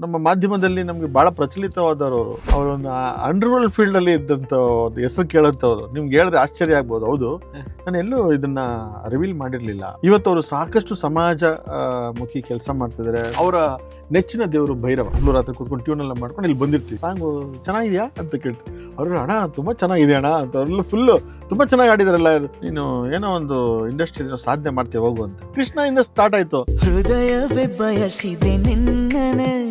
ನಮ್ಮ ಮಾಧ್ಯಮದಲ್ಲಿ ನಮಗೆ ಬಹಳ ಪ್ರಚಲಿತವಾದವರು ಅವರು. ಅವರೊಂದು ಅಂಡರ್ವರ್ಲ್ಡ್ ಫೀಲ್ಡ್ ಅಲ್ಲಿ ಇದ್ದಂತ ಒಂದು ಹೆಸರು ಕೇಳಂತವ್ರು. ನಿಮ್ಗೆ ಹೇಳಿದ್ರೆ ಆಶ್ಚರ್ಯ ಆಗ್ಬೋದು. ಹೌದು. ನಾನು ಎಲ್ಲೂ ಇದನ್ನ ರಿವೀಲ್ ಮಾಡಿರ್ಲಿಲ್ಲ. ಇವತ್ತು ಅವರು ಸಾಕಷ್ಟು ಸಮಾಜ ಮುಖಿ ಕೆಲಸ ಮಾಡ್ತಿದ್ದಾರೆ ಅವರ ನೆಚ್ಚಿನ ದೇವರು ಭೈರವ. ಅಲ್ಲೂ ರಾತ್ರಿ ಕೂತ್ಕೊಂಡು ಟ್ಯೂನ್ ಎಲ್ಲ ಮಾಡ್ಕೊಂಡು ಇಲ್ಲಿ ಬಂದಿರ್ತೀವಿ. ಸಾಂಗ್ ಚೆನ್ನಾಗಿದೆಯಾ ಅಂತ ಕೇಳ್ತೀವಿ. ಅವರು ಅಣ್ಣ ತುಂಬಾ ಚೆನ್ನಾಗಿದೆ ಅಣ್ಣ ಅಂತ. ಅವ್ರೆಲ್ಲ ಫುಲ್ ತುಂಬಾ ಚೆನ್ನಾಗಿ ಆಡಿದಾರಲ್ಲ ನೀನು ಏನೋ ಒಂದು ಇಂಡಸ್ಟ್ರಿ ಸಾಧನೆ ಮಾಡ್ತೀವಿ ಹೋಗು ಅಂತ. ಕೃಷ್ಣ ಇಂದ ಸ್ಟಾರ್ಟ್ ಆಯ್ತು. ಹೃದಯ ಬಯಸಿದೆ ನಿನ್ನನೆ.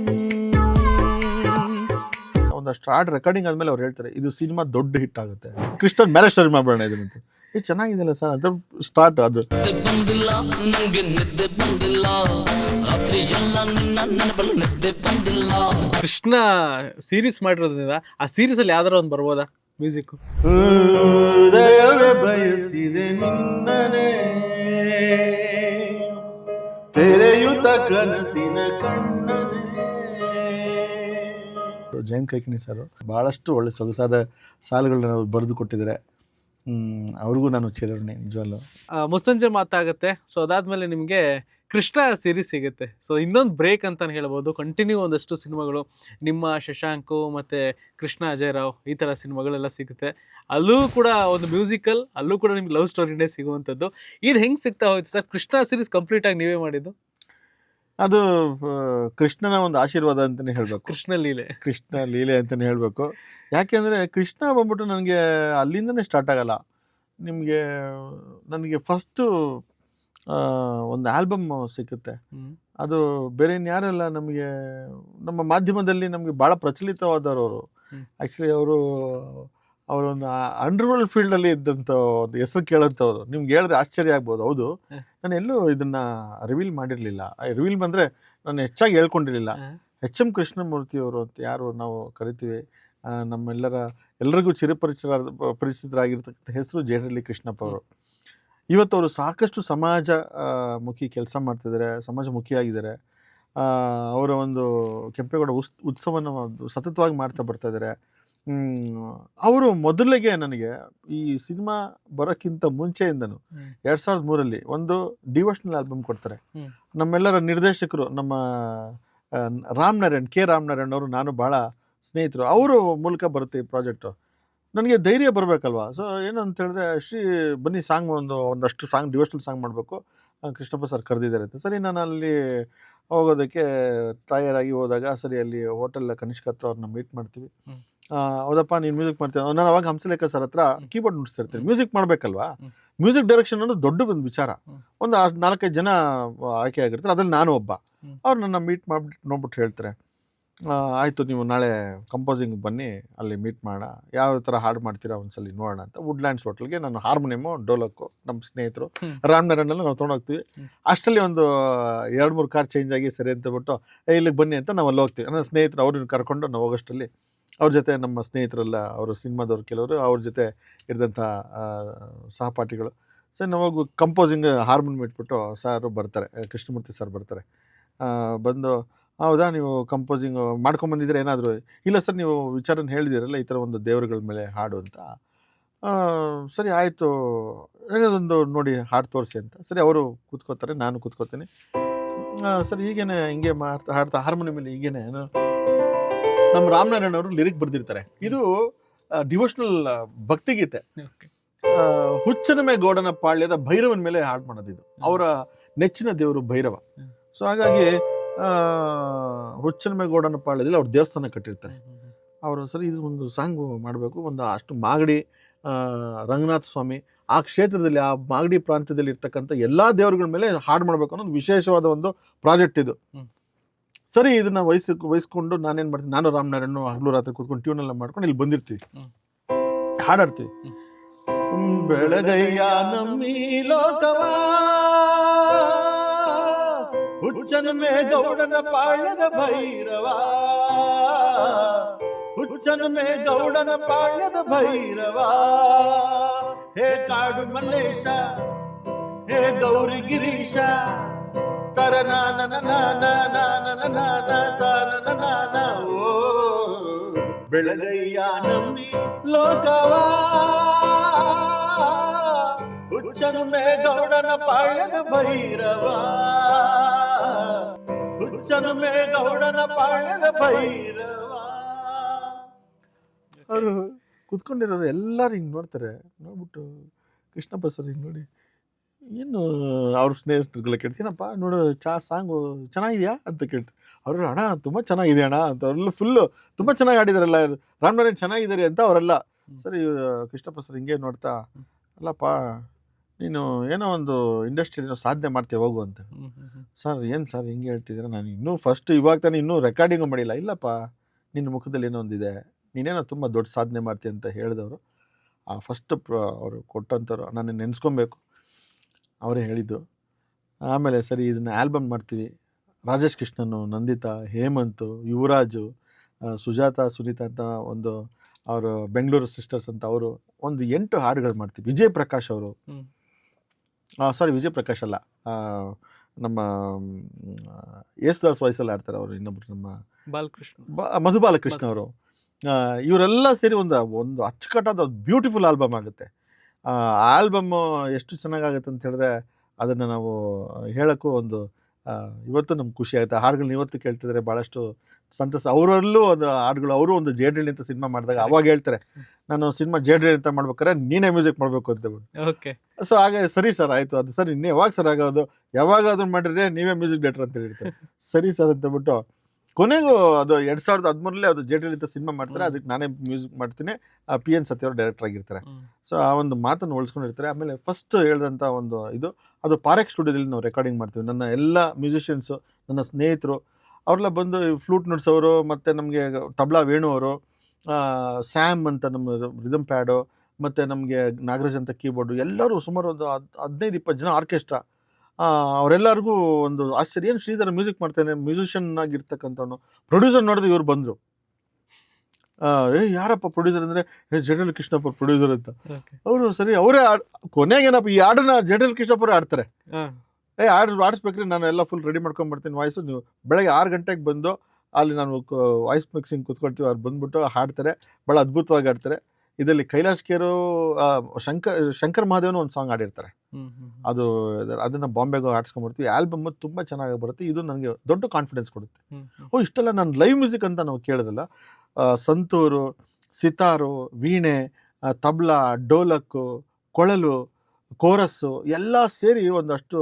ಒಂದಷ್ಟು ಹಾಡ್ ರೆಕಾರ್ಡಿಂಗ್ ಆದ್ಮೇಲೆ ಅವ್ರು ಹೇಳ್ತಾರೆ ಇದು ಸಿನಿಮಾ ದೊಡ್ಡ ಹಿಟ್ ಆಗುತ್ತೆ. ಕೃಷ್ಣನ್ ಮ್ಯಾರೇಜ್ ಸ್ಟೋರಿ ಮಾಡೋಣ ಇದನ್ನಂತ ಏ ಚೆನ್ನಾಗಿದೆಯಲ್ಲ ಸರ್ ಅಂತ ಸ್ಟಾರ್ಟ್ ಅದು. ಬಂದಿಲ್ಲ ನಂಗೆ ನಿದ್ದೆ ಬಂದಿಲ್ಲ. ರಾತ್ರಿ ಎಲ್ಲ ನಿನ್ನ ನೆನಪಲು ನಿದ್ದೆ ಬಂದಿಲ್ಲ. ಕೃಷ್ಣ ಸೀರೀಸ್ ಮಾಡಿರೋದ್ರಿಂದ ಆ ಸೀರೀಸ್ ಅಲ್ಲಿ ಯಾವ್ದಾರ ಒಂದು ಬರ್ಬೋದಾ ಮ್ಯೂಸಿಕ್ ಹೃದಯವೇ ಬಯಸಿದೆ ನಿನ್ನನೆ. ತೆರೆಯುತ್ತ ಕನಸಿನ ಕಣ್ಣನೆ. ಜಯಂತ್ ಕೈಕಿಣಿ ಸರ್. ಭಾಳಷ್ಟು ಒಳ್ಳೆ ಸೊಗಸಾದ ಸಾಲುಗಳನ್ನ ಅವ್ರು ಬರೆದು ಕೊಟ್ಟಿದ್ದಾರೆ. ಅವ್ರಿಗೂ ನಾನು ಚಿರಋಣಿ ನಿಜವಲ್ಲೂ ಮುಸ್ಸಂಜೆ ಮಾತಾಗುತ್ತೆ. ಸೊ ಅದಾದ್ಮೇಲೆ ನಿಮಗೆ ಕೃಷ್ಣ ಸೀರೀಸ್ ಸಿಗುತ್ತೆ. ಸೊ ಇನ್ನೊಂದು ಬ್ರೇಕ್ ಅಂತ ಹೇಳ್ಬೋದು. ಕಂಟಿನ್ಯೂ ಒಂದಷ್ಟು ಸಿನಿಮಾಗಳು. ನಿಮ್ಮ, ಶಶಾಂಕು ಮತ್ತೆ ಕೃಷ್ಣ, ಅಜಯ್ ರಾವ್ ಈ ಥರ ಸಿನಿಮಾಗಳೆಲ್ಲ ಸಿಗುತ್ತೆ. ಅಲ್ಲೂ ಕೂಡ ಒಂದು ಮ್ಯೂಸಿಕಲ್ ಅಲ್ಲೂ ಕೂಡ ನಿಮ್ಗೆ ಲವ್ ಸ್ಟೋರಿನೇ ಸಿಗುವಂಥದ್ದು. ಇದು ಹೆಂಗೆ ಸಿಗ್ತಾ ಹೋಯ್ತು ಸರ್? ಕೃಷ್ಣ ಸೀರೀಸ್ ಕಂಪ್ಲೀಟ್ ಆಗಿ ನೀವೇ ಮಾಡಿದ್ದು? ಅದು ಕೃಷ್ಣನ ಒಂದು ಆಶೀರ್ವಾದ ಅಂತಾನೆ ಹೇಳ್ಬೇಕು. ಕೃಷ್ಣ ಲೀಲೆ. ಕೃಷ್ಣ ಲೀಲೆ ಅಂತಲೇ ಹೇಳಬೇಕು. ಯಾಕೆಂದರೆ ಕೃಷ್ಣ ಬಂದ್ಬಿಟ್ಟು ನನಗೆ ಅಲ್ಲಿಂದನೇ ಸ್ಟಾರ್ಟ್ ಆಗಲ್ಲ. ನಿಮಗೆ ನನಗೆ ಫಸ್ಟು ಒಂದು ಆಲ್ಬಮ್ ಸಿಕ್ಕುತ್ತೆ ಅದು ಬೇರೆ ಇನ್ಯಾರೆಲ್ಲ ನಮಗೆ ನಮ್ಮ ಮಾಧ್ಯಮದಲ್ಲಿ ನಮಗೆ ಭಾಳ ಪ್ರಚಲಿತವಾದವರು. ಆ್ಯಕ್ಚುಲಿ ಅವರು ಅವರೊಂದು ಅಂಡರ್ವರ್ಲ್ಡ್ ಫೀಲ್ಡಲ್ಲಿ ಇದ್ದಂಥ ಒಂದು ಹೆಸರು ಕೇಳೋಂಥವ್ರು. ನಿಮ್ಗೆ ಹೇಳಿದ್ರೆ ಆಶ್ಚರ್ಯ ಆಗ್ಬೋದು. ಹೌದು. ನಾನು ಎಲ್ಲೂ ಇದನ್ನು ರಿವೀಲ್ ಮಾಡಿರಲಿಲ್ಲ. ರಿವೀಲ್ ಬಂದರೆ ನಾನು ಹೆಚ್ಚಾಗಿ ಹೇಳ್ಕೊಂಡಿರಲಿಲ್ಲ. ಎಚ್ ಎಂ ಕೃಷ್ಣಮೂರ್ತಿ ಅವರು ಅಂತ ಯಾರು ನಾವು ಕರಿತೀವಿ ನಮ್ಮೆಲ್ಲರ ಎಲ್ಲರಿಗೂ ಚಿರಪರಿಚಿತ ಪರಿಚಿತರಾಗಿರ್ತಕ್ಕಂಥ ಹೆಸರು ಜೇಡಳ್ಳಿ ಕೃಷ್ಣಪ್ಪ ಅವರು. ಇವತ್ತು ಅವರು ಸಾಕಷ್ಟು ಸಮಾಜ ಮುಖಿ ಕೆಲಸ ಮಾಡ್ತಿದ್ದಾರೆ ಸಮಾಜ ಮುಖಿಯಾಗಿದ್ದಾರೆ ಅವರ ಒಂದು ಕೆಂಪೇಗೌಡ ಉಸ್ ಉತ್ಸವನ ಸತತವಾಗಿ ಮಾಡ್ತಾ ಬರ್ತಾ ಇದ್ದಾರೆ. ಅವರು ಮೊದಲಿಗೆ ನನಗೆ ಈ ಸಿನಿಮಾ ಬರೋಕ್ಕಿಂತ ಮುಂಚೆಯಿಂದನು ಎರಡ್ ಸಾವಿರದ ಮೂರಲ್ಲಿ ಒಂದು ಡಿವೋಷನಲ್ ಆಲ್ಬಮ್ ಕೊಡ್ತಾರೆ. ನಮ್ಮೆಲ್ಲರ ನಿರ್ದೇಶಕರು ನಮ್ಮ ರಾಮನಾರಾಯಣ್ ಕೆ ರಾಮನಾರಾಯಣ್ ಅವರು ನಾನು ಭಾಳ ಸ್ನೇಹಿತರು. ಅವರು ಮೂಲಕ ಬರುತ್ತೆ ಈ ಪ್ರಾಜೆಕ್ಟು. ನನಗೆ ಧೈರ್ಯ ಬರಬೇಕಲ್ವಾ? ಸೊ ಏನು ಅಂತ ಹೇಳಿದ್ರೆ ಶ್ರೀ ಬನ್ನಿ ಸಾಂಗ್ ಒಂದು ಒಂದಷ್ಟು ಸಾಂಗ್ ಡಿವೋಷನಲ್ ಸಾಂಗ್ ಮಾಡಬೇಕು. ಕೃಷ್ಣಪ್ಪ ಸರ್ ಕರೆದಿದ್ದಾರೆ ಅಂತ. ಸರಿ ನಾನು ಅಲ್ಲಿ ಹೋಗೋದಕ್ಕೆ ತಯಾರಾಗಿ ಹೋದಾಗ ಸರಿ ಅಲ್ಲಿ ಹೋಟೆಲ್ ಕನಿಷ್ಕ ಹತ್ರ ಅವ್ರನ್ನ ಮೀಟ್ ಮಾಡ್ತೀವಿ. ಹೌದಪ್ಪ ನೀನು ಮ್ಯೂಸಿಕ್ ಮಾಡ್ತೀನಿ ನಾನು ಅವಾಗ ಹಂಸಲೇಖ ಸರ್ ಹತ್ರ ಕೀಬೋರ್ಡ್ ನುಡಿಸ್ತಿರ್ತೀನಿ. ಮ್ಯೂಸಿಕ್ ಮಾಡಬೇಕಲ್ವಾ? ಮ್ಯೂಸಿಕ್ ಡೈರೆಕ್ಷನ್ ಅನ್ನೋದು ದೊಡ್ಡ ಒಂದು ವಿಚಾರ ಒಂದು ನಾಲ್ಕೈದು ಜನ ಆಯ್ಕೆ ಆಗಿರ್ತಾರೆ. ಅದ್ರಲ್ಲಿ ನಾನು ಒಬ್ಬ. ಅವ್ರು ನನ್ನ ಮೀಟ್ ಮಾಡಿಬಿಟ್ಟು ನೋಡ್ಬಿಟ್ಟು ಹೇಳ್ತಾರೆ. ಆಯಿತು ನೀವು ನಾಳೆ ಕಂಪೋಸಿಂಗ್ ಬನ್ನಿ ಅಲ್ಲಿ ಮೀಟ್ ಮಾಡೋಣ ಯಾವ ಥರ ಹಾಡು ಮಾಡ್ತೀರಾ ಒಂದ್ಸಲಿ ನೋಡೋಣ ಅಂತ. ವುಡ್ಲ್ಯಾಂಡ್ಸ್ ಹೋಟ್ಲಿಗೆ ನಾನು ಹಾರ್ಮೋನಿಯಮು ಡೋಲಕ್ಕು ನಮ್ಮ ಸ್ನೇಹಿತರು. ರಾಮನಗರನೆಲ್ಲ ನಾವು ತೊಗೊಂಡೋಗ್ತೀವಿ. ಅಷ್ಟಲ್ಲಿ ಅಷ್ಟರಲ್ಲಿ ಒಂದು ಎರಡು ಮೂರು ಕಾರ್ ಚೇಂಜ್ ಆಗಿ ಸರಿ ಅಂತ ಬಿಟ್ಟು ಇಲ್ಲಿಗೆ ಬನ್ನಿ ಅಂತ ನಾವು ಅಲ್ಲಿ ಹೋಗ್ತೀವಿ. ನನ್ನ ಸ್ನೇಹಿತರು ಅವ್ರನ್ನ ಕರ್ಕೊಂಡು ನಾವು ಹೋಗೋಷ್ಟರಲ್ಲಿ ಅವ್ರ ಜೊತೆ ನಮ್ಮ ಸ್ನೇಹಿತರೆಲ್ಲ, ಅವರು ಸಿನಿಮಾದವ್ರು ಕೆಲವರು, ಅವ್ರ ಜೊತೆ ಇರಿದಂಥ ಸಹಪಾಠಿಗಳು. ಸರ್ ನಾವು ಕಂಪೋಸಿಂಗ್ ಹಾರ್ಮೋನ್ ಇಟ್ಬಿಟ್ಟು ಸಾರು ಬರ್ತಾರೆ, ಕೃಷ್ಣಮೂರ್ತಿ ಸರ್ ಬರ್ತಾರೆ. ಬಂದು, ಹೌದಾ, ನೀವು ಕಂಪೋಸಿಂಗ್ ಮಾಡ್ಕೊಂಬಂದಿದ್ರೆ ಏನಾದರೂ? ಇಲ್ಲ ಸರ್, ನೀವು ವಿಚಾರನ ಹೇಳಿದಿರಲ್ಲ ಈ ಥರ ಒಂದು ದೇವರುಗಳ ಮೇಲೆ ಹಾಡು ಅಂತ. ಸರಿ, ಆಯಿತು. ಏನದೊಂದು ನೋಡಿ ಹಾಡು ತೋರಿಸಿ ಅಂತ. ಸರಿ, ಅವರು ಕೂತ್ಕೋತಾರೆ, ನಾನು ಕೂತ್ಕೋತೀನಿ. ಸರ್, ಈಗೇನೆ ಹಿಂಗೆ ಮಾಡ್ತಾ, ಹಾಡ್ತಾ ಹಾರ್ಮೋನಿಯಮಲ್ಲಿ ಹೀಗೇನೆ ನಮ್ಮ ರಾಮನಾರಾಯಣ ಅವರು ಲಿರಿಕ್ ಬರೆದಿರ್ತಾರೆ. ಇದು ಡಿವೋಷನಲ್ ಭಕ್ತಿಗೀತೆ. ಗೀತೆ ಆ, ಹುಚ್ಚನಮೆ ಗೌಡನ ಪಾಳ್ಯದ ಭೈರವನ ಮೇಲೆ ಹಾಡು ಮಾಡೋದಿದು ಅವರ ನೆಚ್ಚಿನ ದೇವರು ಭೈರವ. ಸೊ ಹಾಗಾಗಿ ಹುಚ್ಚನ ಹುಚ್ಚನಮೆ ಗೌಡನ ಪಾಳ್ಯದಲ್ಲಿ ಅವ್ರು ದೇವಸ್ಥಾನ ಕಟ್ಟಿರ್ತಾರೆ. ಅವರು ಸರಿ ಇದು ಒಂದು ಸಾಂಗ್ ಮಾಡಬೇಕು. ಒಂದು ಅಷ್ಟು ಮಾಗಡಿ ರಂಗನಾಥ ಸ್ವಾಮಿ ಆ ಕ್ಷೇತ್ರದಲ್ಲಿ ಆ ಮಾಗಡಿ ಪ್ರಾಂತ್ಯದಲ್ಲಿ ಇರ್ತಕ್ಕಂಥ ಎಲ್ಲ ದೇವರುಗಳ ಮೇಲೆ ಹಾಡು ಮಾಡಬೇಕು ಅನ್ನೋದು ವಿಶೇಷವಾದ ಒಂದು ಪ್ರಾಜೆಕ್ಟ್ ಇದು. ಸರಿ ಇದನ್ನ ವಹಿಸ್ ವಹಿಸ್ಕೊಂಡು ನಾನೇನು ಮಾಡ್ತೀನಿ? ನಾನು ರಾಮನಾರಾಯಣ ಹಗಲು ರಾತ್ರಿ ಕೂತ್ಕೊಂಡು ಟ್ಯೂನ್ ಎಲ್ಲ ಮಾಡ್ಕೊಂಡು ಇಲ್ಲಿ ಬಂದಿರ್ತೀವಿ. ಹಾಡಾಡ್ತೀವಿ. ಬೆಳಗಯ್ಯ ನಮ್ಮಿ ಲೋಕವ ಹುಚ್ಚನಮೆ ಗೌಡನ ಪಾಳ್ಯದ ಭೈರವ ಹುಚ್ಚನಮೆ ಗೌಡನ ಪಾಳ್ಯದ ಭೈರವ. ಹೇ ಕಾಡು ಮಲ್ಲೇಶ ಹೇ ಗೌರಿ ಗಿರೀಶ ತರ ನಾನ ತಾನ ಓ ಬೆಳಗಯ್ಯ ನಮ್ಮಿ ಲೋಕವಾ ಹುಚ್ಚನು ಮೇಗೌಡನ ಪಾಳ್ಯದ ಭೈರವ ಹುಚ್ಚ ಚನುಮೆ ಗೌಡನ ಪಾಳ್ಯದ ಭೈರವ ಅವರು ಕುತ್ಕೊಂಡಿರೋರು ಎಲ್ಲರೂ ಹಿಂಗೆ ನೋಡ್ತಾರೆ ನೋಡ್ಬಿಟ್ಟು ಕೃಷ್ಣಪ್ಪ ಸರ್ ಹಿಂಗೆ ನೋಡಿ ಏನು ಅವ್ರ ಸ್ನೇಹಿತರುಗಳ ಕೇಳ್ತೀನಪ್ಪ ನೋಡು ಚಾ ಸಾಂಗು ಚೆನ್ನಾಗಿದೆಯಾ? ಅಂತ ಕೇಳ್ತಾರೆ ಅವರು ಅಣ್ಣ ತುಂಬ ಚೆನ್ನಾಗಿದೆ ಅಣ್ಣ. ಅಂತ ಅವರೆಲ್ಲ ಫುಲ್ಲು ತುಂಬ ಚೆನ್ನಾಗಿ ಆಡಿದಾರಲ್ಲ ರಾಮನಾರಾಯಣ್ ಚೆನ್ನಾಗಿದ್ದಾರೆ ಅಂತ ಅವರೆಲ್ಲ. ಸರಿ ಕೃಷ್ಣಪ್ಪ ಸರ್ ಹಿಂಗೆ ನೋಡ್ತಾ ಅಲ್ಲಪ್ಪ ನೀನು ಏನೋ ಒಂದು ಇಂಡಸ್ಟ್ರಿಯಲ್ಲಿ ಸಾಧನೆ ಮಾಡ್ತೀಯ ಹೋಗು ಅಂತ. ಸರ್ ಏನು ಸರ್ ಹಿಂಗೆ ಹೇಳ್ತಿದ್ದೀರಾ? ನಾನು ಇನ್ನೂ ಫಸ್ಟ್ ಇವಾಗ ತಾನೇ ಇನ್ನೂ ರೆಕಾರ್ಡಿಂಗು ಮಾಡಿಲ್ಲ. ಇಲ್ಲಪ್ಪ ನಿನ್ನ ಮುಖದಲ್ಲಿ ಏನೋ ಒಂದಿದೆ. ನೀನೇನೋ ತುಂಬ ದೊಡ್ಡ ಸಾಧನೆ ಮಾಡ್ತೀಯ ಅಂತ ಹೇಳಿದವರು. ಆ ಫಸ್ಟ್ ಪ್ರ ಅವರು ಕೊಟ್ಟಂಥವ್ರು ನಾನು ನೆನೆಸ್ಕೊಬೇಕು. ಅವರೇ ಹೇಳಿದ್ದು. ಆಮೇಲೆ ಸರಿ ಇದನ್ನು ಆಲ್ಬಮ್ ಮಾಡ್ತೀವಿ. ರಾಜೇಶ್ ಕೃಷ್ಣನು ನಂದಿತಾ ಹೇಮಂತು ಯುವರಾಜು ಸುಜಾತ ಸುನೀತಾ ಅಂತ ಒಂದು ಅವರು ಬೆಂಗಳೂರು ಸಿಸ್ಟರ್ಸ್ ಅಂತ ಅವರು ಒಂದು ಎಂಟು ಹಾಡುಗಳು ಮಾಡ್ತೀವಿ. ವಿಜಯ್ ಪ್ರಕಾಶ್ ಅವರು. ಸಾರಿ ವಿಜಯ್ ಪ್ರಕಾಶ್ ಅಲ್ಲ. ನಮ್ಮ ಯೇಸುದಾಸ್ ವಾಯ್ಸಲ್ಲಿ ಆಡ್ತಾರೆ ಅವರು ಇನ್ನೊಬ್ರು ನಮ್ಮ ಬಾಲಕೃಷ್ಣ. ಮಧು ಬಾಲಕೃಷ್ಣ ಅವರು. ಇವರೆಲ್ಲ ಸೇರಿ ಒಂದು ಒಂದು ಅಚ್ಚುಕಟ್ಟಾದ ಬ್ಯೂಟಿಫುಲ್ ಆಲ್ಬಮ್ ಆಗುತ್ತೆ. ಆಲ್ಬಮ್ ಎಷ್ಟು ಚೆನ್ನಾಗಾಗುತ್ತೆ ಅಂತ ಹೇಳಿದ್ರೆ ಅದನ್ನು ನಾವು ಹೇಳೋಕ್ಕೂ ಒಂದು ಇವತ್ತು ನಮ್ಗೆ ಖುಷಿ ಆಗುತ್ತೆ. ಹಾಡುಗಳನ್ನ ಇವತ್ತು ಕೇಳ್ತಿದ್ರೆ ಭಾಳಷ್ಟು ಸಂತಸ. ಅವರಲ್ಲೂ ಒಂದು ಹಾಡುಗಳು ಅವರು ಒಂದು ಜೇಡ್ರಿಲಿ ಅಂತ ಸಿನಿಮಾ ಮಾಡಿದಾಗ ಅವಾಗ ಹೇಳ್ತಾರೆ ನಾನು ಸಿನಿಮಾ ಜೇಡ್ರಿಲಿ ಅಂತ ಮಾಡ್ಬೇಕಾದ್ರೆ ನೀನೇ ಮ್ಯೂಸಿಕ್ ಮಾಡಬೇಕು ಅಂತ ಓಕೆ ಸೊ ಹಾಗೆ ಸರಿ ಸರ್ ಆಯಿತು. ಅದು ಸರ್ ಇನ್ನೇ ಯಾವಾಗ ಸರ್ ಆಗೋದು ಯಾವಾಗ ಅದನ್ನ ಮಾಡಿದ್ರೆ ನೀವೇ ಮ್ಯೂಸಿಕ್ ಡೈರೆಕ್ಟರ್ ಅಂತ ಹೇಳಿರ್ತಾರೆ. ಸರಿ ಸರ್ ಅಂತ ಬಿಟ್ಟು ಕೊನೆಗೂ ಅದು ಎರಡು ಸಾವಿರದ ಹದಿಮೂರಲ್ಲೇ ಅದು ಜೇಡ್ರಿಲಿಂದ ಸಿನಿಮಾ ಮಾಡ್ತಾರೆ ಅದಕ್ಕೆ ನಾನೇ ಮ್ಯೂಸಿಕ್ ಮಾಡ್ತೀನಿ. ಪಿ ಎನ್ ಸತ್ಯ ಅವರು ಡೈರೆಕ್ಟರ್ ಆಗಿರ್ತಾರೆ. ಸೊ ಆ ಒಂದು ಮಾತನ್ನು ಉಳಿಸ್ಕೊಂಡಿರ್ತಾರೆ. ಆಮೇಲೆ ಫಸ್ಟ್ ಹೇಳಿದಂಥ ಒಂದು ಇದು ಅದು ಪಾರೆಕ್ ಸ್ಟುಡಿಯೋದಲ್ಲಿ ನಾವು ರೆಕಾರ್ಡಿಂಗ್ ಮಾಡ್ತೀವಿ. ನನ್ನ ಎಲ್ಲ ಮ್ಯೂಸಿಷಿಯನ್ಸು ನನ್ನ ಸ್ನೇಹಿತರು ಅವರೆಲ್ಲ ಬಂದು ಫ್ಲೂಟ್ ನುಡ್ಸೋರು ಮತ್ತು ನಮಗೆ ತಬ್ಲಾ ವೇಣು ಅವರು ಸ್ಯಾಮ್ ಅಂತ ನಮ್ಮ ರಿದಮ್ ಪ್ಯಾಡು ಮತ್ತು ನಮಗೆ ನಾಗರಾಜ್ ಅಂತ ಕೀಬೋರ್ಡು ಎಲ್ಲರೂ ಸುಮಾರು ಒಂದು ಹದ್ ಹದಿನೈದು ಇಪ್ಪತ್ತು ಜನ ಆರ್ಕೆಸ್ಟ್ರಾ ಅವರೆಲ್ಲರಿಗೂ ಒಂದು ಆಶ್ಚರ್ಯ. ಏನು ಶ್ರೀಧರ ಮ್ಯೂಸಿಕ್ ಮಾಡ್ತಾನೆ? ಮ್ಯೂಸಿಷಿಯನ್ ಆಗಿರ್ತಕ್ಕಂಥವನು. ಪ್ರೊಡ್ಯೂಸರ್ ನೋಡಿದ್ರೆ ಇವ್ರು ಬಂದರು. ಏ ಯಾರಪ್ಪ ಪ್ರೊಡ್ಯೂಸರ್ ಅಂದರೆ? ಏ ಜಡಲ್ ಕೃಷ್ಣಪ್ಪ ಪ್ರೊಡ್ಯೂಸರ್ ಅಂತ. ಅವರು ಸರಿ ಅವರೇ ಕೊನೆಗೇನಪ್ಪ ಈ ಹಾಡನ್ನ ಜಡಲ್ ಕೃಷ್ಣಪ್ಪರು ಆಡ್ತಾರೆ ಏ ಹಾಡ್ ಆಡಿಸ್ಬೇಕ್ರಿ ನಾನು ಎಲ್ಲ ಫುಲ್ ರೆಡಿ ಮಾಡ್ಕೊಂಡ್ಬರ್ತೀನಿ ವಾಯ್ಸು ನೀವು ಬೆಳಗ್ಗೆ ಆರು ಗಂಟೆಗೆ ಬಂದು ಅಲ್ಲಿ ನಾನು ವಾಯ್ಸ್ ಮಿಕ್ಸಿಂಗ್ ಕೂತ್ಕೊಳ್ತೀವಿ ಅವ್ರು ಬಂದ್ಬಿಟ್ಟು ಹಾಡ್ತಾರೆ. ಭಾಳ ಅದ್ಭುತವಾಗಿ ಆಡ್ತಾರೆ ಇದರಲ್ಲಿ ಕೈಲಾಶ್ ಕೇರು ಶಂಕರ್ ಶಂಕರ್ ಮಹಾದೇವನು ಒಂದು ಸಾಂಗ್ ಆಡಿರ್ತಾರೆ. ಅದು ಅದನ್ನ ಬಾಂಬೆಗೆ ಆಡಿಸ್ಕೊಂಡ್ಬರ್ತೀವಿ ಆಲ್ಬಮ್ ತುಂಬ ಚೆನ್ನಾಗಿ ಬರುತ್ತೆ. ಇದು ನನಗೆ ದೊಡ್ಡ ಕಾನ್ಫಿಡೆನ್ಸ್ ಕೊಡುತ್ತೆ. ಓ ಇಷ್ಟೆಲ್ಲ ನಾನು ಲೈವ್ ಮ್ಯೂಸಿಕ್ ಅಂತ ನಾವು ಕೇಳಿದ್ರಲ್ಲ ಆ, ಸಂತೂರು ಸಿತಾರು ವೀಣೆ ತಬ್ಲಾ ಡೋಲಕ್ಕು ಕೊಳಲು ಕೋರಸ್ಸು ಎಲ್ಲ ಸೇರಿ ಒಂದಷ್ಟು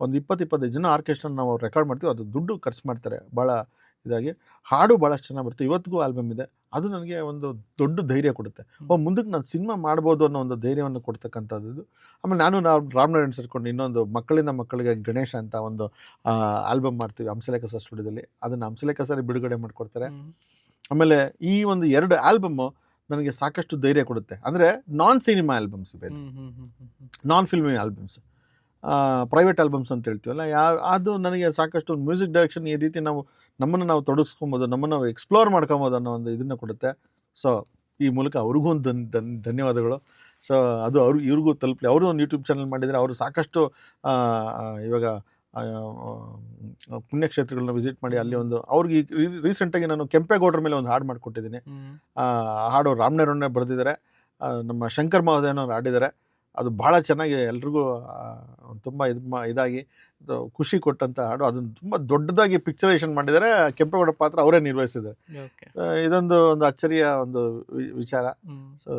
ಒಂದು ಇಪ್ಪತ್ತು ಇಪ್ಪತ್ತೈದು ಜನ ಆರ್ಕೆಸ್ಟ್ರಾ ನಾವು ರೆಕಾರ್ಡ್ ಮಾಡ್ತೀವಿ. ಅದು ದುಡ್ಡು ಖರ್ಚು ಮಾಡ್ತಾರೆ. ಭಾಳ ಇದಾಗಿ ಹಾಡು ಭಾಳಷ್ಟು ಚೆನ್ನಾಗಿ ಬರುತ್ತೆ. ಇವತ್ತಿಗೂ ಆಲ್ಬಮ್ ಇದೆ. ಅದು ನನಗೆ ಒಂದು ದೊಡ್ಡ ಧೈರ್ಯ ಕೊಡುತ್ತೆ. ಓ ಮುಂದಕ್ಕೆ ನಾನು ಸಿನಿಮಾ ಮಾಡ್ಬೋದು ಅನ್ನೋ ಒಂದು ಧೈರ್ಯವನ್ನು ಕೊಡ್ತಕ್ಕಂಥದ್ದು. ಆಮೇಲೆ ನಾನು ನಾವು ರಾಮನಾರಾಯಣ್ ಸೇರಿಕೊಂಡು ಇನ್ನೊಂದು ಮಕ್ಕಳಿಂದ ಮಕ್ಕಳಿಗೆ ಗಣೇಶ ಅಂತ ಒಂದು ಆಲ್ಬಮ್ ಮಾಡ್ತೀವಿ ಹಂಸಲೇಖ ಸರ್ ಸ್ಟುಡಿಯೋದಲ್ಲಿ ಅದನ್ನು ಹಂಸಲೇಖ ಸರ್ ಬಿಡುಗಡೆ ಮಾಡಿಕೊಡ್ತಾರೆ. ಆಮೇಲೆ ಈ ಒಂದು ಎರಡು ಆಲ್ಬಮ್ಮು ನನಗೆ ಸಾಕಷ್ಟು ಧೈರ್ಯ ಕೊಡುತ್ತೆ. ಅಂದರೆ non cinema albums hmm. Non filmy albums private albums ಅಂತ ಹೇಳ್ತೀವಲ್ಲ ಯಾವ ಅದು ನನಗೆ ಸಾಕಷ್ಟು ಮ್ಯೂಸಿಕ್ ಡೈರೆಕ್ಷನ್ ಈ ರೀತಿ ನಾವು ನಮ್ಮನ್ನು ನಾವು ತೊಡಗಿಸ್ಕೊಬೋದು ನಮ್ಮನ್ನು ನಾವು ಎಕ್ಸ್ಪ್ಲೋರ್ ಮಾಡ್ಕೊಬೋದು ಅನ್ನೋ ಒಂದು ಇದನ್ನು ಕೊಡುತ್ತೆ. ಸೊ ಈ ಮೂಲಕ ಅವ್ರಿಗೂ ಒಂದು ಧನ್ ಧನ್ ಧನ್ಯವಾದಗಳು. ಸೊ ಅದು ಅವ್ರು ಇವ್ರಿಗೂ ತಲುಪಲಿ. ಅವರು ಒಂದು ಯೂಟ್ಯೂಬ್ ಚಾನಲ್ ಮಾಡಿದರೆ ಅವರು ಸಾಕಷ್ಟು ಇವಾಗ ಪುಣ್ಯಕ್ಷೇತ್ರಗಳನ್ನ ವಿಸಿಟ್ ಮಾಡಿ ಅಲ್ಲಿ ಒಂದು ಅವ್ರಿಗೆ ರೀಸೆಂಟಾಗಿ ನಾನು ಕೆಂಪೇಗೌಡರ ಮೇಲೆ ಒಂದು ಹಾಡು ಮಾಡಿಕೊಟ್ಟಿದ್ದೀನಿ. ಆ ಹಾಡು ರಾಮನೇರಣ್ಣೆ ಬರೆದಿದ್ದಾರೆ. ನಮ್ಮ ಶಂಕರ್ ಮಹೋದಯನವ್ರು ಹಾಡಿದ್ದಾರೆ. ಅದು ಭಾಳ ಚೆನ್ನಾಗಿ ಎಲ್ರಿಗೂ ತುಂಬ ಇದು ಮಾ ಇದಾಗಿ ಖುಷಿ ಕೊಟ್ಟಂಥ ಹಾಡು. ಅದನ್ನು ತುಂಬ ದೊಡ್ಡದಾಗಿ ಪಿಕ್ಚರೈಸೇಷನ್ ಮಾಡಿದರೆ ಕೆಂಪೇಗೌಡ ಪಾತ್ರ ಅವರೇ ನಿರ್ವಹಿಸಿದ್ದಾರೆ ಇದೊಂದು ಒಂದು ಅಚ್ಚರಿಯ ಒಂದು ವಿಚಾರ. ಸೊ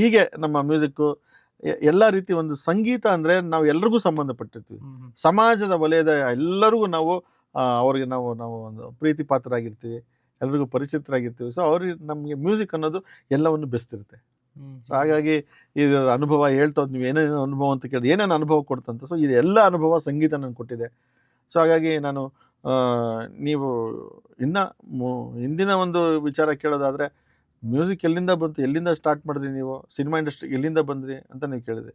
ಹೀಗೆ ನಮ್ಮ ಮ್ಯೂಸಿಕ್ಕು ಎಲ್ಲ ರೀತಿ ಒಂದು ಸಂಗೀತ ಅಂದರೆ ನಾವು ಎಲ್ರಿಗೂ ಸಂಬಂಧಪಟ್ಟಿರ್ತೀವಿ. ಸಮಾಜದ ವಲಯದ ಎಲ್ಲರಿಗೂ ನಾವು ಅವ್ರಿಗೆ ನಾವು ನಾವು ಒಂದು ಪ್ರೀತಿ ಪಾತ್ರರಾಗಿರ್ತೀವಿ ಎಲ್ರಿಗೂ ಪರಿಚಿತರಾಗಿರ್ತೀವಿ. ಸೊ ಅವ್ರಿಗೆ ನಮಗೆ ಮ್ಯೂಸಿಕ್ ಅನ್ನೋದು ಎಲ್ಲವನ್ನು ಬೆಸ್ತಿರುತ್ತೆ. ಸೊ ಹಾಗಾಗಿ ಇದು ಅನುಭವ ಹೇಳ್ತಾ ನೀವು ಏನೇನು ಅನುಭವ ಅಂತ ಕೇಳಿದ್ರೆ ಏನೇನು ಅನುಭವ ಕೊಡ್ತಂತ. ಸೊ ಇದೆಲ್ಲ ಅನುಭವ ಸಂಗೀತ ನನಗೆ ಕೊಟ್ಟಿದೆ. ಸೊ ಹಾಗಾಗಿ ನಾನು ನೀವು ಇನ್ನು ಹಿಂದಿನ ಒಂದು ವಿಚಾರ ಕೇಳೋದಾದರೆ ಮ್ಯೂಸಿಕ್ ಎಲ್ಲಿಂದ ಬಂತು ಎಲ್ಲಿಂದ ಸ್ಟಾರ್ಟ್ ಮಾಡಿದ್ರಿ ನೀವು? ಸಿನಿಮಾ ಇಂಡಸ್ಟ್ರಿ ಎಲ್ಲಿಂದ ಬಂದ್ರಿ ಅಂತ ನೀವು ಕೇಳಿದೆ.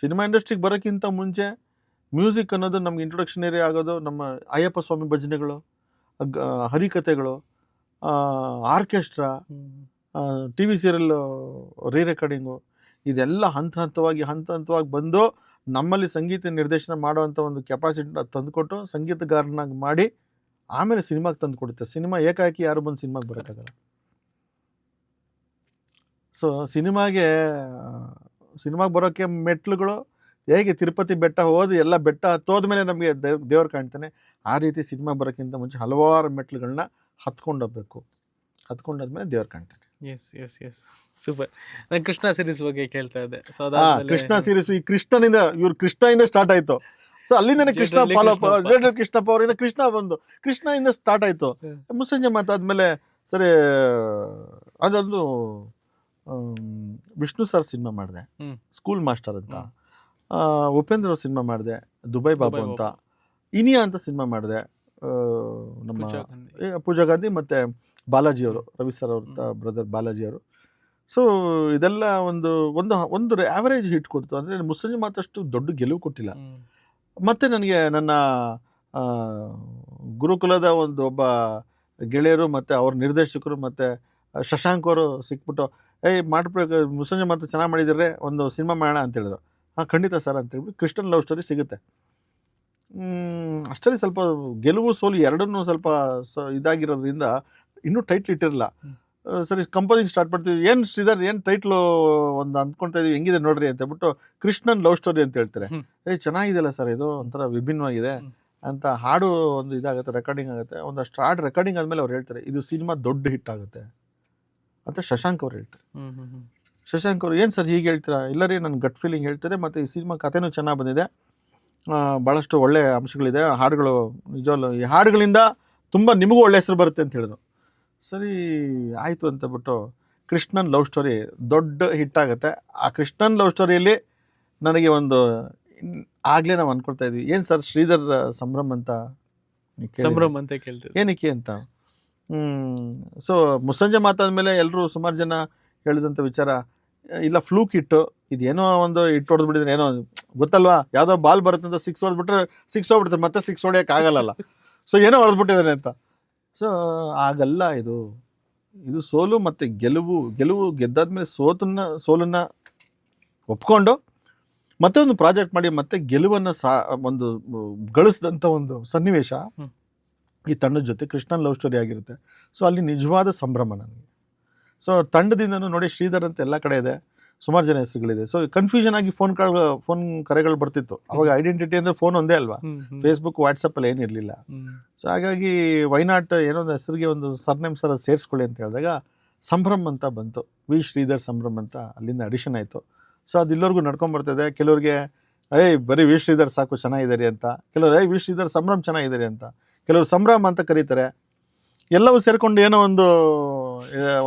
ಸಿನಿಮಾ ಇಂಡಸ್ಟ್ರಿಗೆ ಬರೋಕ್ಕಿಂತ ಮುಂಚೆ ಮ್ಯೂಸಿಕ್ ಅನ್ನೋದು ನಮ್ಗೆ ಇಂಟ್ರೊಡಕ್ಷನರಿ ಆಗೋದು ನಮ್ಮ ಅಯ್ಯಪ್ಪ ಸ್ವಾಮಿ ಭಜನೆಗಳು ಹರಿಕತೆಗಳು ಹರಿಕಥೆಗಳು ಆರ್ಕೆಸ್ಟ್ರಾ. ಟಿ ವಿ ಸೀರಿಯಲ್ ರೀ ರೆಕಾರ್ಡಿಂಗು ಇದೆಲ್ಲ ಹಂತ ಹಂತವಾಗಿ ಹಂತ ಹಂತವಾಗಿ ಬಂದು ನಮ್ಮಲ್ಲಿ ಸಂಗೀತ ನಿರ್ದೇಶನ ಮಾಡುವಂಥ ಒಂದು ಕೆಪಾಸಿಟಿ ತಂದುಕೊಟ್ಟು ಸಂಗೀತಗಾರನಾಗಿ ಮಾಡಿ ಆಮೇಲೆ ಸಿನಿಮಾಗೆ ತಂದು ಕೊಡುತ್ತೆ. ಸಿನಿಮಾ ಏಕಾಕಿ ಯಾರು ಬಂದು ಸಿನಿಮಾಗೆ ಬರೋಕ್ಕಾಗಲ್ಲ. ಸೊ ಸಿನಿಮಾಗೆ ಸಿನಿಮಾಗೆ ಬರೋಕ್ಕೆ ಮೆಟ್ಲುಗಳು ಹೇಗೆ ತಿರುಪತಿ ಬೆಟ್ಟ ಹೋದ ಎಲ್ಲ ಬೆಟ್ಟ ಹತ್ತೋದ ಮೇಲೆ ನಮಗೆ ದೇವ್ರು ಕಾಣ್ತಾನೆ. ಆ ರೀತಿ ಸಿನಿಮಾ ಬರೋಕ್ಕಿಂತ ಮುಂಚೆ ಹಲವಾರು ಮೆಟ್ಲುಗಳನ್ನ ಹತ್ಕೊಂಡು ಹೋಗ್ಬೇಕು ಹತ್ಕೊಂಡಾದ್ಮೇಲೆ ದೇವ್ರು ಕಾಣ್ತಾನೆ. ಎಸ್ ಎಸ್ ಎಸ್ ಸೂಪರ್ ನಾನು ಕೃಷ್ಣ ಸೀರೀಸ್ ಬಗ್ಗೆ ಕೇಳ್ತಾ ಇದ್ದೆ. ಸೊ ಹಾ ಕೃಷ್ಣ ಸೀರೀಸ್ ಈ ಕೃಷ್ಣನಿಂದ ಇವ್ರು ಸ್ಟಾರ್ಟ್ ಆಯ್ತು. ಸೊ ಅಲ್ಲಿಂದನೇ ಕೃಷ್ಣ ಫಾಲೋ ಕೃಷ್ಣಪ್ಪ. ಜೇಡ್ರಳ್ಳಿ ಕೃಷ್ಣಪ್ಪ ಅವರಿಂದ ಕೃಷ್ಣ ಬಂದು ಕೃಷ್ಣಯಿಂದ ಸ್ಟಾರ್ಟ್ ಆಯ್ತು. ಮುಸ್ಸಂಜೆ ಮಾತಾದ್ಮೇಲೆ ಸರಿ ಅದೊಂದು ವಿಷ್ಣು ಸರ್ ಸಿನಿಮಾ ಮಾಡಿದೆ. ಸ್ಕೂಲ್ ಮಾಸ್ಟರ್ ಅಂತ. ಉಪೇಂದ್ರ ಅವ್ರ ಸಿನಿಮಾ ಮಾಡಿದೆ. ದುಬೈ ಬಾಬು ಅಂತ. ಇನಿಯಾ ಅಂತ ಸಿನಿಮಾ ಮಾಡಿದೆ. ನಮ್ಮ ಪೂಜಾ ಗಾಂಧಿ ಮತ್ತೆ ಬಾಲಾಜಿ ಅವರು ರವಿ ಸರ್ ಅವ್ರ ಬ್ರದರ್ ಬಾಲಾಜಿ ಅವರು ಸೊ ಇದೆಲ್ಲ ಒಂದು ಒಂದು ಒಂದು ಆವರೇಜ್ ಹಿಟ್ ಕೊಡ್ತು. ಅಂದರೆ ಮುಸ್ಸಂಜೆ ಮಾತಷ್ಟು ದೊಡ್ಡ ಗೆಲುವು ಕೊಟ್ಟಿಲ್ಲ. ಮತ್ತು ನನಗೆ ನನ್ನ ಗುರುಕುಲದ ಒಂದು ಒಬ್ಬ ಗೆಳೆಯರು ಮತ್ತು ಅವ್ರ ನಿರ್ದೇಶಕರು ಮತ್ತು ಶಶಾಂಕ್ ಅವರು ಸಿಕ್ಬಿಟ್ಟು ಏಯ್ ಮಾಡ್ಬೇಕು ಮುಸಂಜೆ ಮಾತು ಚೆನ್ನಾಗಿ ಮಾಡಿದರೆ ಒಂದು ಸಿನಿಮಾ ಮಾಡೋಣ ಅಂತ ಹೇಳಿದ್ರು. ಹಾಂ ಖಂಡಿತ ಸರ್ ಅಂತ ಹೇಳ್ಬಿಟ್ಟು ಕ್ರಿಸ್ಟನ್ ಲವ್ ಸ್ಟೋರಿ ಸಿಗುತ್ತೆ. ಅಷ್ಟರಲ್ಲಿ ಸ್ವಲ್ಪ ಗೆಲುವು ಸೋಲು ಎರಡನ್ನೂ ಸ್ವಲ್ಪ ಸ ಇದಾಗಿರೋದ್ರಿಂದ ಇನ್ನೂ ಟೈಟ್ಲ್ ಇಟ್ಟಿರಲ್ಲ. ಸರಿ ಕಂಪೋಸಿಂಗ್ ಸ್ಟಾರ್ಟ್ ಮಾಡ್ತೀವಿ ಏನು ಶ್ರೀಧರ್ ಏನು ಟೈಟ್ಲು ಒಂದು ಅಂದ್ಕೊಳ್ತಾ ಇದೀವಿ? ಹೆಂಗಿದೆ ನೋಡ್ರಿ ಅಂತ ಹೇಳ್ಬಿಟ್ಟು ಕೃಷ್ಣನ್ ಲವ್ ಸ್ಟೋರಿ ಅಂತ ಹೇಳ್ತಾರೆ. ಏ ಚೆನ್ನಾಗಿದೆಯಲ್ಲ ಸರ್ ಇದು? ಒಂಥರ ವಿಭಿನ್ನವಾಗಿದೆ ಅಂತ ಹಾಡು ಒಂದು ಇದಾಗುತ್ತೆ ರೆಕಾರ್ಡಿಂಗ್ ಆಗುತ್ತೆ. ಒಂದಷ್ಟು ಹಾಡು ರೆಕಾರ್ಡಿಂಗ್ ಆದಮೇಲೆ ಅವ್ರು ಹೇಳ್ತಾರೆ ಇದು ಸಿನಿಮಾ ದೊಡ್ಡ ಹಿಟ್ ಆಗುತ್ತೆ ಅಂತ ಶಶಾಂಕ್ ಅವ್ರು ಹೇಳ್ತಾರೆ. ಶಶಾಂಕ್ ಅವರು ಏನು ಸರ್ ಹೀಗೆ ಹೇಳ್ತೀರಾ? ಇಲ್ಲ ರೀ ನನ್ನ ಗಟ್ ಫೀಲಿಂಗ್ ಹೇಳ್ತಾರೆ ಮತ್ತು ಈ ಸಿನಿಮಾ ಕಥೆನೂ ಚೆನ್ನಾಗಿ ಬಂದಿದೆ. ಭಾಳಷ್ಟು ಒಳ್ಳೆಯ ಅಂಶಗಳಿದೆ. ಹಾಡುಗಳು ನಿಜವಲ್ಲ ಈ ಹಾಡುಗಳಿಂದ ತುಂಬ ನಿಮಗೂ ಒಳ್ಳೆ ಹೆಸರು ಬರುತ್ತೆ ಅಂತ ಹೇಳಿದ್ರು. ಸರಿ ಆಯಿತು ಅಂತ ಬಿಟ್ಟು ಕೃಷ್ಣನ್ ಲವ್ ಸ್ಟೋರಿ ದೊಡ್ಡ ಹಿಟ್ ಆಗುತ್ತೆ. ಆ ಕೃಷ್ಣನ್ ಲವ್ ಸ್ಟೋರಿಯಲ್ಲಿ ನನಗೆ ಒಂದು ಆಗಲೇ ನಾವು ಅನ್ಕೊಳ್ತಾ ಇದ್ವಿ. ಏನು ಸರ್ ಶ್ರೀಧರ್ ಸಂಭ್ರಮ್ ಅಂತ ಸಂಭ್ರಮ ಅಂತ ಕೇಳ್ತೀವಿ ಏನಕ್ಕೆ ಅಂತ? ಸೊ ಮುಸ್ಸಂಜೆ ಮಾತಾದ್ಮೇಲೆ ಎಲ್ಲರೂ ಸುಮಾರು ಜನ ಹೇಳಿದಂಥ ವಿಚಾರ ಇಲ್ಲ ಫ್ಲೂಕ್ ಇಟ್ಟು ಇದೇನೋ ಒಂದು ಇಟ್ಟು ಹೊಡೆದ್ಬಿಟ್ಟಿದ್ರೆ ಏನೋ ಗೊತ್ತಲ್ವಾ? ಯಾವುದೋ ಬಾಲ್ ಬರುತ್ತೆ ಅಂತ ಸಿಕ್ಸ್ ಹೊಡೆದ್ಬಿಟ್ರೆ ಸಿಕ್ಸ್ ಹೋಗ್ಬಿಡ್ತಾರೆ ಮತ್ತೆ ಸಿಕ್ಸ್ ಹೊಡೆಯೋಕ್ಕಾಗಲ್ಲ ಸೊ ಏನೋ ಹೊಡೆದ್ಬಿಟ್ಟಿದ್ದಾನೆ ಅಂತ. ಸೊ ಆಗಲ್ಲ ಇದು. ಇದು ಸೋಲು ಮತ್ತು ಗೆಲುವು ಗೆಲುವು ಗೆದ್ದಾದ್ಮೇಲೆ ಸೋತನ್ನ ಸೋಲನ್ನ ಒಪ್ಕೊಂಡು ಮತ್ತೆ ಒಂದು ಪ್ರಾಜೆಕ್ಟ್ ಮಾಡಿ ಮತ್ತೆ ಗೆಲುವನ್ನು ಸಾ ಒಂದು ಗಳಿಸಿದಂಥ ಒಂದು ಸನ್ನಿವೇಶ ಈ ತಂಡದ ಜೊತೆ ಕೃಷ್ಣನ್ ಲವ್ ಸ್ಟೋರಿ ಆಗಿರುತ್ತೆ. ಸೊ ಅಲ್ಲಿ ನಿಜವಾದ ಸಂಭ್ರಮ ನನಗೆ. ಸೊ ತಂಡದಿಂದನೂ ನೋಡಿ ಶ್ರೀಧರ್ ಅಂತ ಎಲ್ಲ ಕಡೆ ಇದೆ. ಸುಮಾರು ಜನ ಹೆಸರುಗಳಿದೆ. ಸೊ ಕನ್ಫ್ಯೂಷನ್ ಆಗಿ ಫೋನ್ ಕಾಲ್ ಫೋನ್ ಕರೆಗಳು ಬರ್ತಿತ್ತು. ಅವಾಗ ಐಡೆಂಟಿಟಿ ಅಂದ್ರೆ ಫೋನ್ ಒಂದೇ ಅಲ್ವಾ? ಫೇಸ್ಬುಕ್ ವಾಟ್ಸಪ್ ಫೇಸ್ಬುಕ್ ವಾಟ್ಸಪ್ಪಲ್ಲಿ ಏನಿರಲಿಲ್ಲ. ಸೊ ಹಾಗಾಗಿ ವೈನಾಟ್ ಏನೋ ಒಂದು ಹೆಸರಿಗೆ ಒಂದು ಸರ್ನೇಮ್ ಸರ್ ಸೇರಿಸ್ಕೊಳ್ಳಿ ಅಂತ ಹೇಳಿದಾಗ ಸಂಭ್ರಮ್ ಅಂತ ಬಂತು. ವಿ. ಶ್ರೀಧರ್ ಸಂಭ್ರಮ್ ಅಂತ ಅಲ್ಲಿಂದ ಅಡಿಷನ್ ಆಯಿತು. ಸೊ ಅದು ಇಲ್ಲರಿಗೂ ನಡ್ಕೊಂಬರ್ತದೆ ಕೆಲವ್ರಿಗೆ ಏಯ್ ಬರೀ ವಿ. ಶ್ರೀಧರ್ ಸಾಕು ಚೆನ್ನಾಗಿದ್ದಾರೆ ಅಂತ. ಕೆಲವರು ಏಯ್ ವಿ. ಶ್ರೀಧರ್ ಸಂಭ್ರಮ್ ಚೆನ್ನಾಗಿದ್ದಾರೆ ಅಂತ. ಕೆಲವರು ಸಂಭ್ರಮ ಅಂತ ಕರೀತಾರೆ. ಎಲ್ಲವೂ ಸೇರಿಕೊಂಡು ಏನೋ ಒಂದು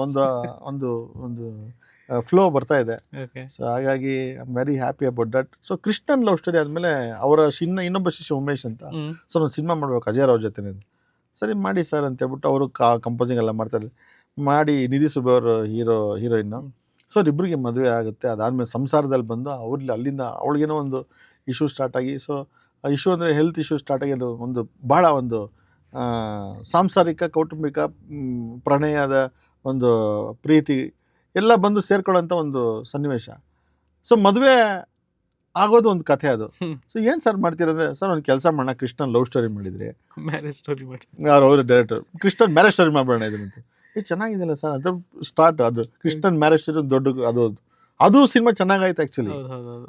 ಒಂದು ಒಂದು ಒಂದು ಫ್ಲೋ ಬರ್ತಾ ಇದೆ. ಸೊ ಹಾಗಾಗಿ I am very happy about that so Krishnan love story ಆದಮೇಲೆ ಅವರ ಇನ್ನ ಇನ್ನೊಬ್ಬ ಶಿಷ್ಯ ಉಮೇಶ್ ಅಂತ. ಸರ್ ಒಂದು ಸಿನಿಮಾ ಮಾಡ್ಬೇಕು ಅಜಯ್ ರಾವ್ ಜೊತೆ ಸರಿ ಮಾಡಿ ಸರ್ ಅಂತ ಹೇಳ್ಬಿಟ್ಟು ಅವರು ಕಾ ಕಂಪೋಸಿಂಗ್ ಎಲ್ಲ ಮಾಡ್ತಾರೆ ಮಾಡಿ ನಿಧಿ ಸುಬ್ಬ ಅವರು ಹೀರೋ ಹೀರೋಯಿನ್ನು. ಸೊ ಇಬ್ಬರಿಗೆ ಮದುವೆ ಆಗುತ್ತೆ. ಅದಾದಮೇಲೆ ಸಂಸಾರದಲ್ಲಿ ಬಂದು ಅವ್ರಲ್ಲಿ ಅಲ್ಲಿಂದ ಅವಳಿಗೇನೋ ಒಂದು ಇಶ್ಯೂ ಸ್ಟಾರ್ಟ್ ಆಗಿ ಸೊ ಆ ಇಶ್ಯೂ ಅಂದರೆ ಹೆಲ್ತ್ ಇಶ್ಯೂ ಸ್ಟಾರ್ಟ್ ಆಗಿ ಅದು ಒಂದು ಭಾಳ ಒಂದು ಸಾಂಸಾರಿಕ ಕೌಟುಂಬಿಕ ಪ್ರಣಯದ ಒಂದು ಪ್ರೀತಿ ಎಲ್ಲ ಬಂದು ಸೇರ್ಕೊಳ್ಳೋಂಥ ಒಂದು ಸನ್ನಿವೇಶ. ಸೊ ಮದುವೆ ಆಗೋದು ಒಂದು ಕಥೆ ಅದು. ಸೊ ಏನು ಸರ್ ಮಾಡ್ತೀರಂದ್ರೆ ಸರ್ ಒಂದು ಕೆಲಸ ಮಾಡೋಣ ಕೃಷ್ಣನ್ ಲವ್ ಸ್ಟೋರಿ ಮಾಡಿದ್ರಿ. ಮ್ಯಾರೇಜ್ ಸ್ಟೋರಿ ಮಾಡಿ. ಯಾರು ಅವರು ಡೈರೆಕ್ಟರ್ ಕೃಷ್ಣನ್ ಮ್ಯಾರೇಜ್ ಸ್ಟೋರಿ ಮಾಡೋಣ ಇದನ್ನಂತ ಏ ಚೆನ್ನಾಗಿದೆಯಲ್ಲ ಸರ್ ಅದು ಸ್ಟಾರ್ಟ್ ಅದು. ಕೃಷ್ಣನ್ ಮ್ಯಾರೇಜ್ ಸ್ಟೋರಿ ದೊಡ್ಡ ಅದು ಅದು. ಸಿನಿಮಾ ಚೆನ್ನಾಗಾಯ್ತು ಆ್ಯಕ್ಚುಲಿ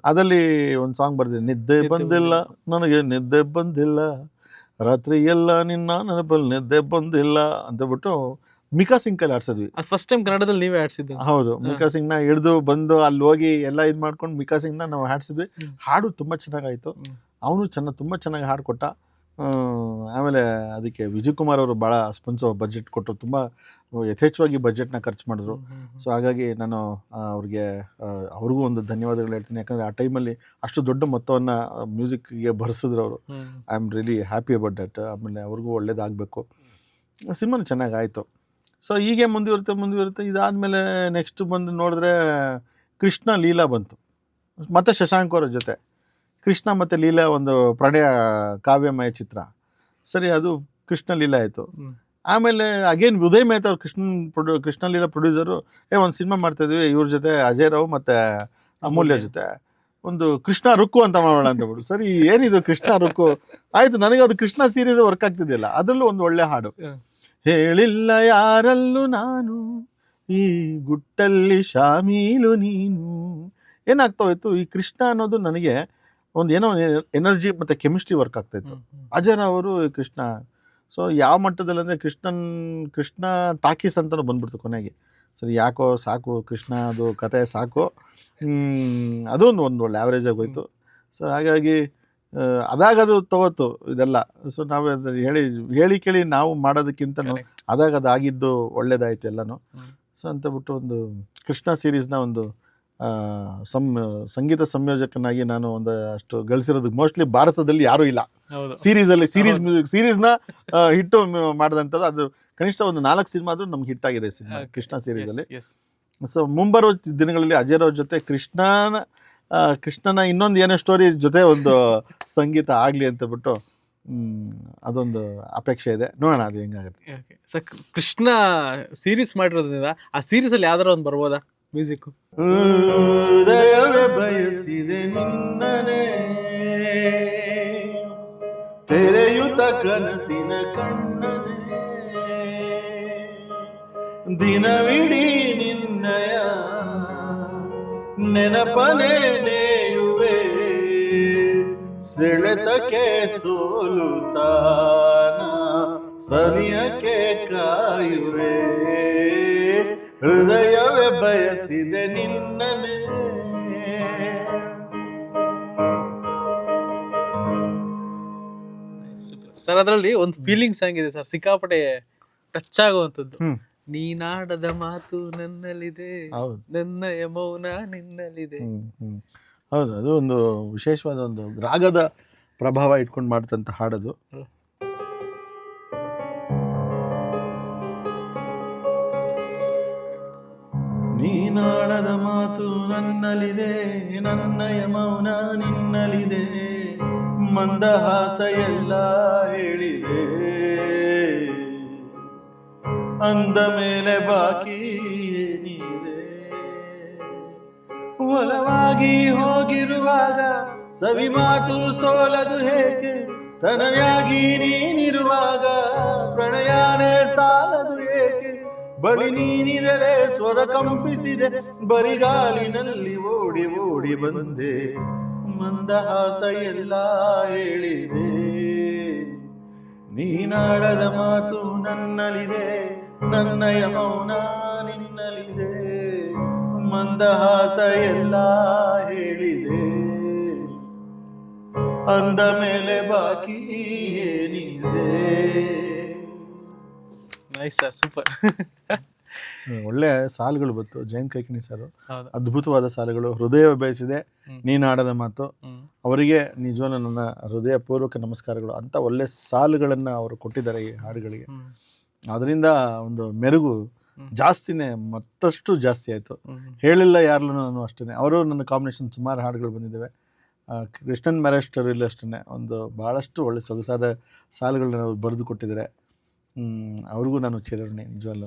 ಅದರಲ್ಲಿ ಒಂದು ಸಾಂಗ್ ಬರ್ದಿದೆ ನಿದ್ದೆ ನಿದ್ದೆ ಬಂದಿಲ್ಲ ನನಗೆ ನಿದ್ದೆ ಬಂದಿಲ್ಲ. ರಾತ್ರಿ ಎಲ್ಲ ನಿನ್ನ ನೆನಪಲ್ಲಿ ನಿದ್ದೆ ಬಂದಿಲ್ಲ ಅಂತ ಬಿಟ್ಟು ಮಿಕಾ ಸಿಂಗ್ ಕೈಲಿ ಆಡ್ಸಿದ್ವಿ. ಫಸ್ಟ್ ಟೈಮ್ ಕನ್ನಡದಲ್ಲಿ ನೀವೇ ಆಡ್ಸಿದ್ದು ಹೌದು ಮಿಕಾ ಸಿಂಗ್ನ ಹಿಡಿದು ಬಂದು ಅಲ್ಲಿ ಹೋಗಿ ಎಲ್ಲ ಇದು ಮಾಡ್ಕೊಂಡು ಮಿಕಾ ನ ನಾವು ಹಾಡ್ಸಿದ್ವಿ ಹಾಡು ತುಂಬಾ ಚೆನ್ನಾಗಾಯ್ತು. ಅವನು ಚೆನ್ನಾಗಿ ತುಂಬಾ ಚೆನ್ನಾಗಿ ಹಾಡು ಕೊಟ್ಟ. ಆಮೇಲೆ ಅದಕ್ಕೆ ವಿಜಯ್ ಕುಮಾರ್ ಅವರು ಭಾಳ ಸ್ಪಾನ್ಸರ್ ಬಜೆಟ್ ಕೊಟ್ಟರು. ತುಂಬ ಯಥೇಚ್ಛವಾಗಿ ಬಜೆಟ್ನ ಖರ್ಚು ಮಾಡಿದ್ರು. ಸೊ ಹಾಗಾಗಿ ನಾನು ಅವ್ರಿಗೆ ಅವ್ರಿಗೂ ಒಂದು ಧನ್ಯವಾದಗಳು ಹೇಳ್ತೀನಿ. ಯಾಕಂದರೆ ಆ ಟೈಮಲ್ಲಿ ಅಷ್ಟು ದೊಡ್ಡ ಮೊತ್ತವನ್ನು ಮ್ಯೂಸಿಕ್ಗೆ ಭರಿಸಿದ್ರು ಅವರು. I am really happy about that ಆಮೇಲೆ ಅವ್ರಿಗೂ ಒಳ್ಳೇದಾಗಬೇಕು. ಸಿನಿಮಾನು ಚೆನ್ನಾಗಾಯಿತು. ಸೊ ಹೀಗೆ ಮುಂದುವರುತ್ತೆ ಮುಂದುವರುತ್ತೆ ಇದಾದಮೇಲೆ ನೆಕ್ಸ್ಟ್ ಬಂದು ನೋಡಿದ್ರೆ ಕೃಷ್ಣ ಲೀಲಾ ಬಂತು. ಮತ್ತು ಶಶಾಂಕ್ ಅವರ ಜೊತೆ. ಕೃಷ್ಣ ಮತ್ತು ಲೀಲಾ ಒಂದು ಪ್ರಣಯ ಕಾವ್ಯಮಯ ಚಿತ್ರ. ಸರಿ ಅದು ಕೃಷ್ಣ ಲೀಲಾ ಆಯಿತು. ಆಮೇಲೆ ಅಗೇನ್ ಉದಯ್ ಮೆಹ್ತಾ ಅವ್ರು ಕೃಷ್ಣ ಪ್ರೊಡ್ಯೂ ಕೃಷ್ಣ ಲೀಲಾ ಪ್ರೊಡ್ಯೂಸರು ಏ ಒಂದು ಸಿನಿಮಾ ಮಾಡ್ತಾಯಿದ್ವಿ ಇವ್ರ ಜೊತೆ ಅಜಯ್ ರಾವ್ ಮತ್ತು ಅಮೂಲ್ಯ ಜೊತೆ. ಒಂದು ಕೃಷ್ಣ ರುಕ್ಕು ಅಂತ ಮಾಡೋಣ ಅಂತ ಬಿಡು. ಸರಿ ಏನಿದು ಕೃಷ್ಣ ರುಕ್ಕು? ಆಯಿತು ನನಗೆ ಅದು ಕೃಷ್ಣ ಸೀರೀಸ್ ವರ್ಕ್ ಆಗ್ತಿದ್ದಿಲ್ಲ. ಅದರಲ್ಲೂ ಒಂದು ಒಳ್ಳೆ ಹಾಡು. ಹೇಳಿಲ್ಲ ಯಾರಲ್ಲೂ ನಾನು? ಈ ಗುಟ್ಟಲ್ಲಿ ಶಾಮೀಲು ನೀನು? ಏನಾಗ್ತಾ ಹೋಯ್ತು? ಈ ಕೃಷ್ಣ ಅನ್ನೋದು ನನಗೆ ಒಂದು ಏನೋ ಎನರ್ಜಿ ಮತ್ತು ಕೆಮಿಸ್ಟ್ರಿ ವರ್ಕ್ ಆಗ್ತಾಯಿತ್ತು ಅಜಯ್ ಅವರು ಕೃಷ್ಣ. ಸೊ ಯಾವ ಮಟ್ಟದಲ್ಲಿ ಅಂದರೆ ಕೃಷ್ಣನ್ ಕೃಷ್ಣ ಟಾಕೀಸ್ ಅಂತಲೂ ಬಂದ್ಬಿಡ್ತು ಕೊನೆಗೆ. ಸರಿ ಯಾಕೋ ಸಾಕು ಕೃಷ್ಣ ಅದು ಕತೆ ಸಾಕು. ಅದೊಂದು ಅದು ಒಂದು ಒಂದು ಒಳ್ಳೆ ಆ್ಯಾವ್ರೇಜಾಗಿ ಹೋಯ್ತು. ಸೊ ಹಾಗಾಗಿ ಅದಾಗ ಅದು ತಗೋತು ಇದೆಲ್ಲ. ಸೊ ನಾವು ಹೇಳಿ ಹೇಳಿ ಕೇಳಿ ನಾವು ಮಾಡೋದಕ್ಕಿಂತ ಅದಾಗ ಅದು ಆಗಿದ್ದು ಒಳ್ಳೇದಾಯ್ತು ಎಲ್ಲನೂ. ಸೊ ಅಂತ ಬಿಟ್ಟು ಒಂದು ಕೃಷ್ಣ ಸೀರೀಸ್ನ ಒಂದು ಆ, ಸಂ ಸಂಗೀತ ಸಂಯೋಜಕನಾಗಿ ನಾನು ಒಂದು ಅಷ್ಟು ಗಳಿಸಿರೋದು. ಮೋಸ್ಟ್ಲಿ ಭಾರತದಲ್ಲಿ ಯಾರೂ ಇಲ್ಲ. ಸೀರೀಸಲ್ಲಿ ಸೀರೀಸ್ ಮ್ಯೂಸಿಕ್ ಸೀರೀಸ್ನ ಹಿಟ್ಟು ಮಾಡಿದಂಥದ್ದು. ಅದು ಕನಿಷ್ಠ ಒಂದು ನಾಲ್ಕು ಸಿನಿಮಾ ಆದರೂ ನಮ್ಗೆ ಹಿಟ್ ಆಗಿದೆ ಸಿನಿಮಾ. ಕೃಷ್ಣ ಸೀರೀಸಲ್ಲಿ. ಸೊ ಮುಂಬರುವ ದಿನಗಳಲ್ಲಿ ಅಜಯ್ ಅವ್ರ ಜೊತೆ ಕೃಷ್ಣನ ಕೃಷ್ಣನ ಇನ್ನೊಂದು ಏನೋ ಸ್ಟೋರಿ ಜೊತೆ ಒಂದು ಸಂಗೀತ ಆಗಲಿ ಅಂತ ಬಿಟ್ಟು ಅದೊಂದು ಅಪೇಕ್ಷೆ ಇದೆ. ನೋಡೋಣ ಅದು ಹೆಂಗಾಗುತ್ತೆ. ಕೃ- ಕೃಷ್ಣ ಸೀರೀಸ್ ಮಾಡಿರೋದ್ರಿಂದ ಆ ಸೀರೀಸಲ್ಲಿ ಯಾವ್ದಾರ ಒಂದು ಬರ್ಬೋದಾ? ಮ್ಯೂಸಿಕ್ ಹೃದಯವೇ ಬಯಸಿದೆ ನಿನ್ನನೆ. ತೆರೆಯುತ ಕನಸಿನ ಕಣ್ಣನೆ. ದಿನವಿಡೀ ನಿನ್ನಯ ನೆನಪನೆ ನೇಯುವೆ ಸೆಳೆತಕ್ಕೆ ಸೋಲುತ್ತಾನ ಸನಿಯಕ್ಕೆ ಕಾಯುವೆ ಹೃದಯವೇ ಬಯಸಿದೆ ನಿನ್ನನೆ ಸರ್ ಅದರಲ್ಲಿ ಒಂದು ಫೀಲಿಂಗ್ಸ್ ಸಾಂಗ್ ಇದೆ ಸರ್. ಸಿಕ್ಕಾಪಟ್ಟೆ ಟಚ್ ಆಗುವಂಥದ್ದು. ನೀನಾಡದ ಮಾತು ನನ್ನಲ್ಲಿದೆ. ನನ್ನ ಮೌನ ನಿನ್ನಲ್ಲಿದೆ. ಹೌದು ಅದು ಒಂದು ವಿಶೇಷವಾದ ಒಂದು ರಾಗದ ಪ್ರಭಾವ ಇಟ್ಕೊಂಡು ಮಾಡ್ತಂತ ಹಾಡದು. ನೀನಾಡದ ಮಾತು ನನ್ನಲ್ಲಿದೆ ನನ್ನಯ ಮೌನ ನಿನ್ನಲಿದೆ ಮಂದಹಾಸ ಎಲ್ಲ ಹೇಳಿದೆ. ಅಂದ ಮೇಲೆ ಬಾಕಿ ಏನಿದೆ ಒಲವಾಗಿ ಹೋಗಿರುವಾಗ ಸವಿ ಮಾತು ಸೋಲದು ಹೇಗೆ? ತನಯಾಗಿ ನೀನಿರುವಾಗ ಪ್ರಣಯನೇ ಸಾಲದು ಏಕೆ ಬಳಿ ನೀನಿದರೆ ಸ್ವರ ಕಂಪಿಸಿದೆ, ಬರಿಗಾಲಿನಲ್ಲಿ ಓಡಿ ಓಡಿ ಬಂದೆ. ಮಂದಹಾಸ ಎಲ್ಲ ಹೇಳಿದೆ. ನೀನಾಡದ ಮಾತು ನನ್ನಲಿದೆ, ನನ್ನಯ ಮೌನ ನಿನ್ನಲಿದೆ, ಮಂದಹಾಸ ಎಲ್ಲ ಹೇಳಿದೆ. ಅಂದ ಮೇಲೆ ಬಾಕಿ ಏನಿದೆ? ನೈಸ್ ಸರ್ ಸೂಪರ್ ಒಳ್ಳೆ ಸಾಲುಗಳು ಬಂತು. ಜಯಂತ್ ಕೈಕಿಣಿ ಸರ್. ಅದ್ಭುತವಾದ ಸಾಲುಗಳು. ಹೃದಯ ಬಯಸಿದೆ. ನೀನು ನೀನಾಡದ ಮಾತು. ಅವರಿಗೆ ನಿಜವನ್ನ ನನ್ನ ಹೃದಯ ಪೂರ್ವಕ ನಮಸ್ಕಾರಗಳು. ಅಂತ ಒಳ್ಳೆ ಸಾಲುಗಳನ್ನು ಅವರು ಕೊಟ್ಟಿದ್ದಾರೆ ಈ ಹಾಡುಗಳಿಗೆ. ಅದರಿಂದ ಒಂದು ಮೆರುಗು. ಜಾಸ್ತಿನೇ ಮತ್ತಷ್ಟು ಜಾಸ್ತಿ ಆಯಿತು. ಹೇಳಿಲ್ಲ ಯಾರಲ್ಲೂ ನಾನು ಅಷ್ಟೇ ಅವರು ನನ್ನ ಕಾಂಬಿನೇಷನ್ ಸುಮಾರು ಹಾಡುಗಳು ಬಂದಿದ್ದಾವೆ. ಕೃಷ್ಣನ್ ಮ್ಯಾರೇಸ್ಟರ್ ಇಲ್ಲ ಅಷ್ಟೇ ಒಂದು ಭಾಳಷ್ಟು ಒಳ್ಳೆ ಸೊಗಸಾದ ಸಾಲುಗಳನ್ನ ಅವ್ರು ಬರೆದು ಕೊಟ್ಟಿದ್ದಾರೆ. ಅವ್ರಿಗೂ ನಾನು ಚಿರಋಣಿ ನಿಜವಲ್ಲೂ